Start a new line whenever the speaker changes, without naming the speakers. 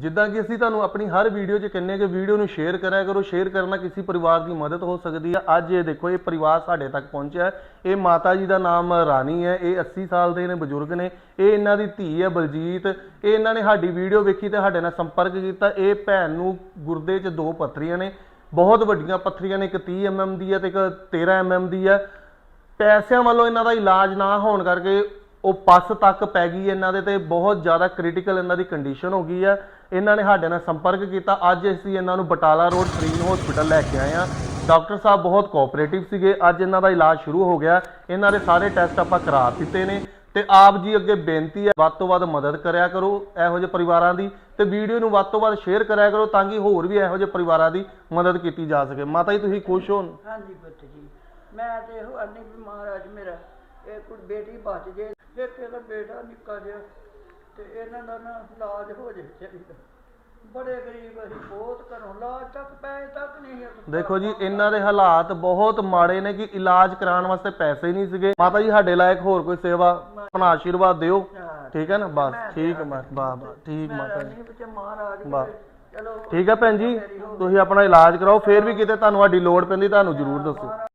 ਜਿੱਦਾਂ ਕਿ ਅਸੀਂ ਤੁਹਾਨੂੰ ਆਪਣੀ ਹਰ ਵੀਡੀਓ 'ਚ ਕਹਿੰਨੇ ਕਿ ਵੀਡੀਓ ਨੂੰ ਸ਼ੇਅਰ ਕਰਿਆ ਕਰੋ ਸ਼ੇਅਰ ਕਰਨਾ ਕਿਸੇ ਪਰਿਵਾਰ ਦੀ ਮਦਦ ਹੋ ਸਕਦੀ ਹੈ। ਅੱਜ ਇਹ ਦੇਖੋ, ਇਹ ਪਰਿਵਾਰ ਸਾਡੇ ਤੱਕ ਪਹੁੰਚਿਆ ਇਹ ਮਾਤਾ ਜੀ ਦਾ ਨਾਮ ਰਾਣੀ ਹੈ, ਇਹ 80 ਸਾਲ ਦੇ ਨੇ, ਬਜ਼ੁਰਗ ਨੇ। ਇਹ ਇਹਨਾਂ ਦੀ ਧੀ ਹੈ, ਬਲਜੀਤ। ਇਹ ਇਹਨਾਂ ਨੇ ਸਾਡੀ ਵੀਡੀਓ ਵੇਖੀ ਤੇ ਸਾਡੇ ਨਾਲ ਸੰਪਰਕ ਕੀਤਾ। ਇਹ ਭੈਣ ਨੂੰ ਗੁਰਦੇ 'ਚ ਦੋ ਪੱਥਰੀਆਂ ਨੇ। ਬਹੁਤ ਵੱਡੀਆਂ ਪੱਥਰੀਆਂ ਨੇ, ਇੱਕ 30 mm ਦੀ ਹੈ ਤੇ ਇੱਕ 13 mm ਦੀ ਹੈ। ਪੈਸਿਆਂ ਵੱਲੋਂ ਇਹਨਾਂ ਦਾ ਇਲਾਜ ਨਾ ਹੋਣ ਕਰਕੇ ਉਹ ਪੱਸ ਤੱਕ ਪੈ ਗਈ ਇਹਨਾਂ ਦੇ ਤੇ, ਬਹੁਤ ਜ਼ਿਆਦਾ ਕ੍ਰਿਟੀਕਲ ਇਹਨਾਂ ਦੀ ਕੰਡੀਸ਼ਨ ਹੋ ਗਈ ਹੈ। ਇਹਨਾਂ ਨੇ ਸਾਡੇ ਨਾਲ ਸੰਪਰਕ ਕੀਤਾ। ਅੱਜ ਅਸੀਂ ਇਹਨਾਂ ਨੂੰ ਬਟਾਲਾ ਰੋਡ ਫਰੀਨ ਹਸਪੀਟਲ ਲੈ ਕੇ ਆਏ ਹਾਂ। ਡਾਕਟਰ ਸਾਹਿਬ ਬਹੁਤ ਕੋਆਪਰੇਟਿਵ ਸੀਗੇ। ਅੱਜ ਇਹਨਾਂ ਦਾ ਇਲਾਜ ਸ਼ੁਰੂ ਹੋ ਗਿਆ। ਇਹਨਾਂ ਦੇ ਸਾਰੇ ਟੈਸਟ ਆਪਾਂ ਕਰਾ ਦਿੱਤੇ ਨੇ। ਤੇ ਆਪ ਜੀ ਅੱਗੇ ਬੇਨਤੀ ਹੈ, ਵੱਧ ਤੋਂ ਵੱਧ ਮਦਦ ਕਰਿਆ ਕਰੋ ਇਹੋ ਜਿਹੇ ਪਰਿਵਾਰਾਂ ਦੀ। ਤੇ ਵੀਡੀਓ ਨੂੰ ਵੱਧ ਤੋਂ ਵੱਧ ਸ਼ੇਅਰ ਕਰਿਆ ਕਰੋ ਤਾਂ ਕਿ ਹੋਰ ਵੀ ਇਹੋ ਜਿਹੇ ਪਰਿਵਾਰਾਂ ਦੀ ਮਦਦ ਕੀਤੀ ਜਾ ਸਕੇ। ਮਾਤਾ ਜੀ, ਤੁਸੀਂ ਖੁਸ਼ ਹੋ
ਹਾਂਜੀ ਪੁੱਤ ਜੀ। ਮੈਂ ਤੇ ਇਹੋ ਆਨੀ ਵੀ ਮਹਾਰਾਜ ਮੇਰਾ ਇਹ ਕੁੜੀ ਬੇਟੀ ਬਚ ਜੇ ਇੱਕ ਇਹਦਾ ਬੇਟਾ ਨਿੱਕਾ ਜਿਹਾ ਤੇ ਇਹਨਾਂ ਦਾ ਨਾ ਇਲਾਜ ਹੋ ਜੇ ਚਾਹੀਦਾ। ਬੜੇ ਗਰੀਬ ਅਸੀਂ ਬਹੁਤ ਘਰੋਂ ਇਲਾਜ ਤੱਕ ਪੈਸੇ ਤੱਕ ਨਹੀਂ ਹੈ
ਦੇਖੋ ਜੀ ਇਹਨਾਂ ਦੇ ਹਾਲਾਤ ਬਹੁਤ ਮਾੜੇ ਨੇ ਕਿ ਇਲਾਜ ਕਰਾਉਣ ਵਾਸਤੇ ਪੈਸੇ ਹੀ ਨਹੀਂ ਸੀਗੇ। ਮਾਤਾ ਜੀ ਸਾਡੇ ਲਾਇਕ ਹੋਰ ਕੋਈ ਸੇਵਾ ਆਪਣਾ ਆਸ਼ੀਰਵਾਦ ਦਿਓ। ਠੀਕ ਹੈ ਨਾ? ਬਸ ਠੀਕ ਮਾ ਠੀਕ ਮਾਤਾ ਜੀ।
ਨਹੀਂ ਵਿੱਚ ਮਹਾਰਾਜ
ਵਾਹ।
ਚਲੋ
ਠੀਕ ਹੈ ਭੈਣ ਜੀ ਤੁਸੀਂ ਆਪਣਾ ਇਲਾਜ ਕਰਾਓ ਫੇਰ ਵੀ ਕਿਤੇ ਤੁਹਾਨੂੰ ਸਾਡੀ ਲੋੜ ਪੈਂਦੀ ਤੁਹਾਨੂੰ ਜ਼ਰੂਰ ਦੱਸੋ।